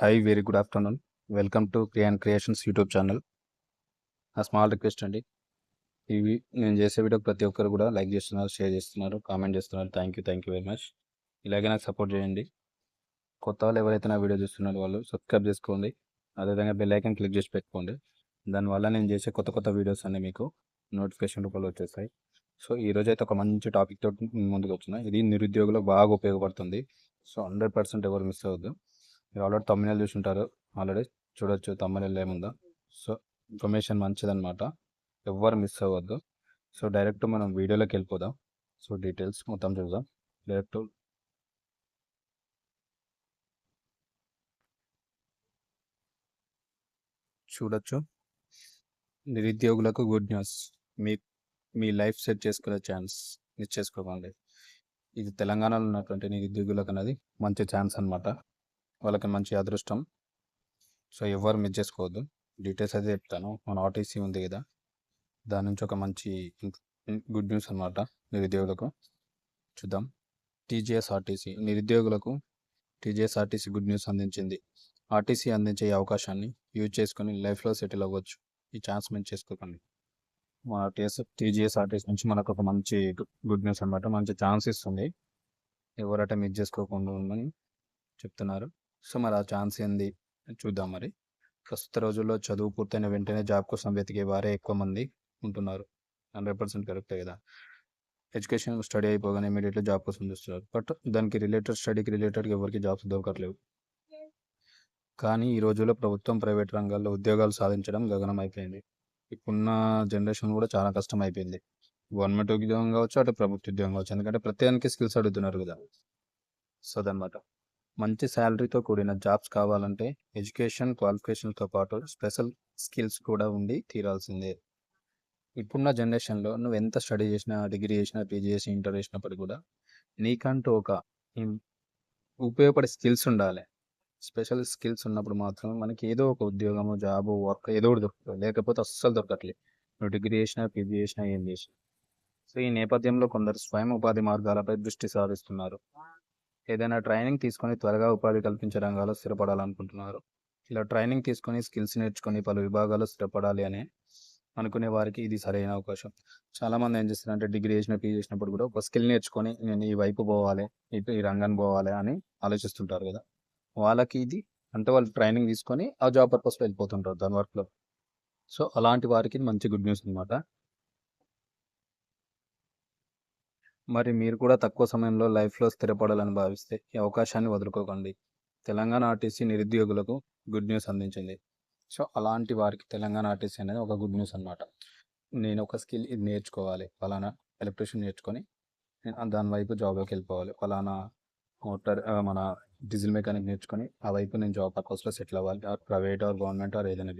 Hi very good afternoon welcome to క్రియాన్ creations YouTube channel నా small request అండి. ఇవి నేను చేసే వీడియో ప్రతి ఒక్కరు కూడా లైక్ చేస్తున్నారు షేర్ చేస్తున్నారు కామెంట్ చేస్తున్నారు. Thank you thank you very much ఇలాగే నాకు సపోర్ట్ చేయండి. కొత్త వాళ్ళు ఎవరైతే నా వీడియో చూస్తున్నారో వాళ్ళు సబ్స్క్రైబ్ చేసుకోండి. అదేవిధంగా బెల్ ఐకాన్ క్లిక్ చేసి పెట్టుకోండి. దానివల్ల నేను చేసే కొత్త కొత్త వీడియోస్ అన్నీ మీకు నోటిఫికేషన్ రూపంలో వచ్చేస్తాయి. సో ఈరోజు అయితే ఒక మంచి టాపిక్ తోటి ముందుకు వచ్చిన ఇది నిరుద్యోగులకు బాగా ఉపయోగపడుతుంది. సో హండ్రెడ్ పర్సెంట్ ఎవరు మిస్ అవ్వద్దు. మీరు ఆల్రెడీ తమ్మినలు చూసుంటారు. ఆల్రెడీ చూడొచ్చు తమ్మినలు ఏముందో. సో ఇన్ఫర్మేషన్ మంచిదన్నమాట. ఎవ్వరు మిస్ అవ్వద్దు. సో డైరెక్ట్ మనం వీడియోలోకి వెళ్ళిపోదాం. సో డీటెయిల్స్ మొత్తం చూద్దాం. డైరెక్ట్ చూడొచ్చు. నిరుద్యోగులకు గుడ్ న్యూస్ మీ మీ లైఫ్ సెట్ చేసుకునే ఛాన్స్ మిస్ చేసుకోకండి. ఇది తెలంగాణలో ఉన్నటువంటి నిరుద్యోగులకు అనేది మంచి ఛాన్స్ అనమాట వాళ్ళకి మంచి అదృష్టం. సో ఎవరు మిస్ చేసుకోవద్దు. డీటెయిల్స్ అయితే చెప్తాను. మన ఆర్టీసీ ఉంది కదా. దాని నుంచి ఒక మంచి గుడ్ న్యూస్ అన్నమాట నిరుద్యోగులకు. చూద్దాం. టీజీఎస్ ఆర్టీసీ నిరుద్యోగులకు టీజీఎస్ ఆర్టీసీ గుడ్ న్యూస్ అందించింది. ఆర్టీసీ అందించే అవకాశాన్ని యూజ్ చేసుకొని లైఫ్లో సెటిల్ అవ్వచ్చు. ఈ ఛాన్స్ మేము చేసుకోకండి. మా టీఎస్ టీజీఎస్ ఆర్టీసీ నుంచి మనకు ఒక మంచి గుడ్ న్యూస్ అన్నమాట. మంచి ఛాన్స్ ఇస్తుంది. ఎవరైతే మిస్ చేసుకోకుండా ఉందని చెప్తున్నారు. సో మరి ఆ ఛాన్స్ ఏంది? చూద్దాం మరి. ప్రస్తుత రోజుల్లో చదువు పూర్తయిన వెంటనే జాబ్ కోసం వెతికే వారే ఎక్కువ మంది ఉంటున్నారు. హండ్రెడ్ పర్సెంట్ కరెక్టే కదా. ఎడ్యుకేషన్ స్టడీ అయిపోగానే ఇమీడియట్లీ జాబ్ కోసం చూస్తున్నారు. బట్ దానికి రిలేటెడ్ స్టడీకి రిలేటెడ్ ఎవరికి జాబ్స్ దొరకట్లేవు. కానీ ఈ రోజుల్లో ప్రభుత్వం ప్రైవేట్ రంగాల్లో ఉద్యోగాలు సాధించడం గగనం అయిపోయింది ఇప్పుడున్న జనరేషన్ కూడా చాలా కష్టం అయిపోయింది గవర్నమెంట్ ఉద్యోగం కావచ్చు అటు ప్రభుత్వ ఉద్యోగం కావచ్చు. ఎందుకంటే ప్రత్యేకానికి స్కిల్స్ అడుగుతున్నారు కదా. సో అదనమాట. మంచి శాలరీతో కూడిన జాబ్స్ కావాలంటే ఎడ్యుకేషన్ క్వాలిఫికేషన్తో పాటు స్పెషల్ స్కిల్స్ కూడా ఉండి తీరాల్సిందే. ఇప్పుడున్న జనరేషన్లో నువ్వు ఎంత స్టడీ చేసినా డిగ్రీ చేసినా పీజీ చేసి ఇంటర్ చేసినప్పటికీ కూడా నీకంటూ ఒక ఉపయోగపడే స్కిల్స్ ఉండాలి. స్పెషల్ స్కిల్స్ ఉన్నప్పుడు మాత్రం మనకి ఏదో ఒక ఉద్యోగము జాబ్ వర్క్ ఏదో ఒకటి దొరుకుతుంది. లేకపోతే అస్సలు దొరకట్లేదు నువ్వు డిగ్రీ చేసినా పీజీ చేసినా ఏం చేసినా. సో ఈ నేపథ్యంలో కొందరు స్వయం ఉపాధి మార్గాలపై దృష్టి సారిస్తున్నారు. ఏదైనా ట్రైనింగ్ తీసుకొని త్వరగా ఉపాధి కల్పించే రంగాల్లో స్థిరపడాలనుకుంటున్నారు. ఇలా ట్రైనింగ్ తీసుకొని స్కిల్స్ నేర్చుకొని పలు విభాగాల్లో స్థిరపడాలి అని అనుకునే వారికి ఇది సరైన అవకాశం. చాలా మంది ఏం చేస్తారంటే డిగ్రీ చేసిన పీజీ చేసినప్పుడు కూడా ఒక స్కిల్ నేర్చుకొని నేను ఈ వైపు పోవాలి ఇటు ఈ రంగాన్ని పోవాలి అని ఆలోచిస్తుంటారు కదా. వాళ్ళకి ఇది అంటే వాళ్ళు ట్రైనింగ్ తీసుకొని ఆ జాబ్ పర్పస్లో వెళ్ళిపోతుంటారు దాని వర్క్లో. సో అలాంటి వారికి మంచి గుడ్ న్యూస్ అనమాట మరి మీరు కూడా తక్కువ సమయంలో లైఫ్లో స్థిరపడాలని భావిస్తే ఈ అవకాశాన్ని వదులుకోకండి. తెలంగాణ ఆర్టీసీ నిరుద్యోగులకు గుడ్ న్యూస్ అందించింది. సో అలాంటి వారికి తెలంగాణ ఆర్టీసీ అనేది ఒక గుడ్ న్యూస్ అనమాట నేను ఒక స్కిల్ ఇది నేర్చుకోవాలి. ఫలానా ఎలక్ట్రీషియన్ నేర్చుకొని నేను దాని వైపు జాబ్లోకి వెళ్ళిపోవాలి. ఫలానా మోటార్ మన డీజిల్ మెకానిక్ నేర్చుకొని ఆ వైపు నేను జాబ్ పర్పస్లో సెటిల్ అవ్వాలి. Or private or government or ఏదైనా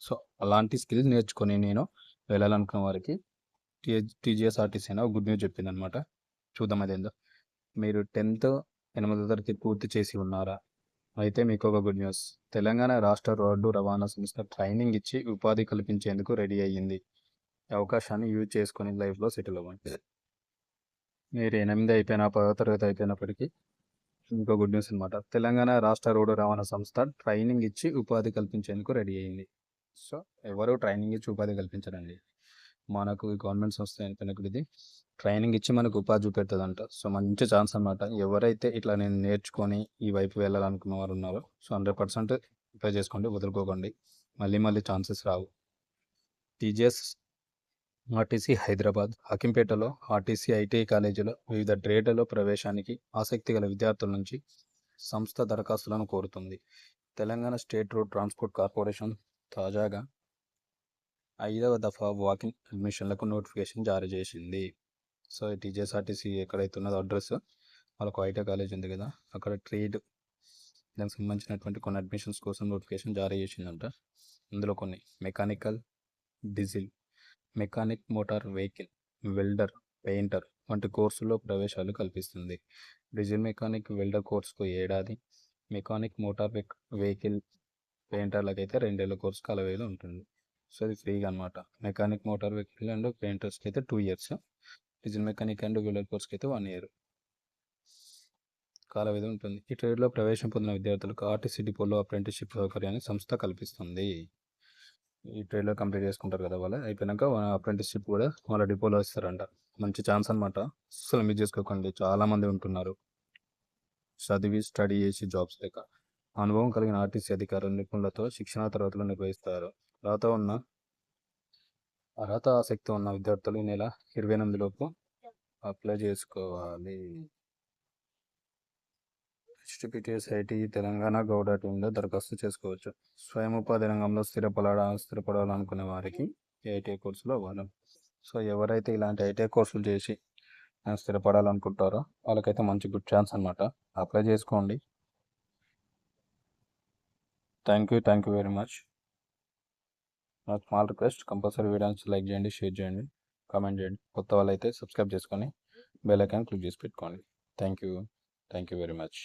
సో అలాంటి స్కిల్స్ నేర్చుకొని నేను వెళ్ళాలనుకున్న వారికి టీ టీజీఎస్ఆర్టీసీ అయినా గుడ్ న్యూస్ చెప్పింది అనమాట చూద్దాం అదేందో. మీరు టెన్త్ ఎనిమిదో తరగతి పూర్తి చేసి ఉన్నారా? అయితే మీకు ఒక గుడ్ న్యూస్. తెలంగాణ రాష్ట్ర రోడ్డు రవాణా సంస్థ ట్రైనింగ్ ఇచ్చి ఉపాధి కల్పించేందుకు రెడీ అయ్యింది. అవకాశాన్ని యూజ్ చేసుకొని లైఫ్లో సెటిల్ అవ్వండి. మీరు ఎనిమిది అయిపోయినా పదో తరగతి అయిపోయినప్పటికీ ఇంకో గుడ్ న్యూస్ అనమాట. తెలంగాణ రాష్ట్ర రోడ్డు రవాణా సంస్థ ట్రైనింగ్ ఇచ్చి ఉపాధి కల్పించేందుకు రెడీ అయింది సో ఎవరు ట్రైనింగ్ ఇచ్చి ఉపాధి కల్పించడండి మనకు ఈ గవర్నమెంట్ సంస్థ ఏంటంటే ఇది ట్రైనింగ్ ఇచ్చి మనకు ఉపాధి చూపెడుతుందంట. సో మంచి ఛాన్స్ అనమాట ఎవరైతే ఇట్లా నేను నేర్చుకొని ఈ వైపు వెళ్ళాలనుకున్న వారు ఉన్నారో సో హండ్రెడ్ పర్సెంట్ అప్లై చేసుకోండి వదులుకోకండి. మళ్ళీ మళ్ళీ ఛాన్సెస్ రావు. టీజీఎస్ ఆర్టీసీ హైదరాబాద్ హకింపేటలో ఆర్టీసీ ఐటీఐ కాలేజీలో వివిధ ట్రేడ్లలో ప్రవేశానికి ఆసక్తి గల విద్యార్థుల నుంచి సంస్థ దరఖాస్తులను కోరుతుంది. Telangana state road transport corporation తాజాగా ఐదవ దఫా వాకింగ్ అడ్మిషన్లకు నోటిఫికేషన్ జారీ చేసింది. సో టీజీఎస్ఆర్టీసీ ఎక్కడైతే ఉన్నదో అడ్రస్ వాళ్ళకు ఐటీ కాలేజ్ ఉంది కదా అక్కడ ట్రేడ్ దానికి సంబంధించినటువంటి కొన్ని అడ్మిషన్స్ కోసం నోటిఫికేషన్ జారీ చేసిందంట. ఇందులో కొన్ని mechanical diesel mechanic motor vehicle welder painter వంటి కోర్సుల్లో ప్రవేశాలు కల్పిస్తుంది. డీజిల్ మెకానిక్ వెల్డర్ కోర్సుకు ఏడాది మెకానిక్ మోటార్ వెహికల్ పెయింటర్లకైతే రెండేళ్ళ కోర్సు కలవేలు ఉంటుంది. సో అది ఫ్రీగా అనమాట మెకానిక్ మోటార్ వెహికల్ అండ్ పెయింటర్స్కి అయితే two years. Diesel mechanic and wheeler కోర్స్కి అయితే వన్ ఇయర్. కాల విధి ఉంటుంది. ఈ ట్రేడ్లో ప్రవేశం పొందిన విద్యార్థులకు ఆర్టీసీ డిపోలో అప్రెంటిస్షిప్ సౌకర్యాన్ని సంస్థ కల్పిస్తుంది. ఈ ట్రేడ్లో కంప్లీట్ చేసుకుంటారు కదా వాళ్ళు. అయిపోయినాక అప్రెంటిస్షిప్ కూడా వాళ్ళ డిపోలో ఇస్తారంట. మంచి ఛాన్స్ అనమాట అసలు మిస్ చేసుకోకండి. చాలామంది ఉంటున్నారు. చదివి స్టడీ చేసి జాబ్స్ లేక. అనుభవం కలిగిన ఆర్టీసీ అధికారులు నిపుణులతో శిక్షణా తరగతులు నిర్వహిస్తారు. అర్హత ఉన్న అర్హత ఆసక్తి ఉన్న విద్యార్థులు ఈ నెల ఇరవై ఎనిమిదిలోపు అప్లై చేసుకోవాలి. హెచ్టిపిటిఎస్ ఐటీ తెలంగాణ గౌడ టీంలో దరఖాస్తు చేసుకోవచ్చు. స్వయం ఉపాధి రంగంలో స్థిరపడ స్థిరపడాలనుకునే వారికి ఐటీఐ కోర్సులో అవ్వాలి. సో ఎవరైతే ఇలాంటి ఐటీఐ కోర్సులు చేసి స్థిరపడాలనుకుంటారో వాళ్ళకైతే మంచి గుడ్ ఛాన్స్ అనమాట అప్లై చేసుకోండి. Thank you thank you very much నా small request compulsory videos like చేయండి షేర్ చేయండి కామెంట్ చేయండి. కొత్త వాళ్ళు అయితే సబ్స్క్రైబ్ చేసుకొని బెల్ ఐకాన్ క్లిక్ చేసి పెట్టుకోండి. Thank you thank you very much